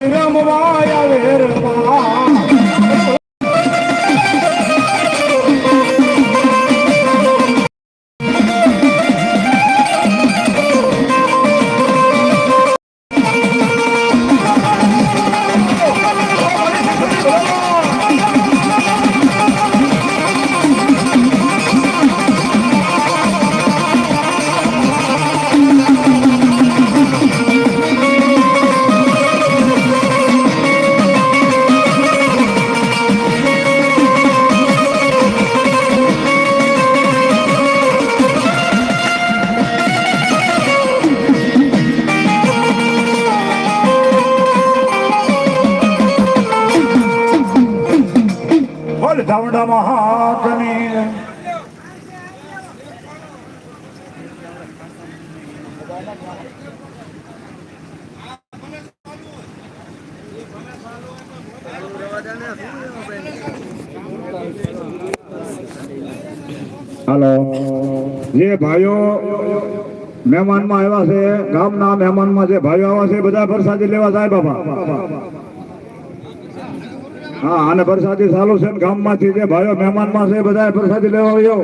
Vamos lá! બોલ ધાવડા મહાત્મી hello. જે ભાઈઓ મહેમાનમાં આવ્યા છે, ગામના મહેમાનમાં જે ભાઈઓ આવ્યા છે, બધા પ્રસાદી લેવા જાય બાબા હા, અને પ્રસાદી ચાલુ છે ને ગામમાંથી જે ભાઈઓ મહેમાનમાં છે બધા પ્રસાદી લેવા આવ્યો.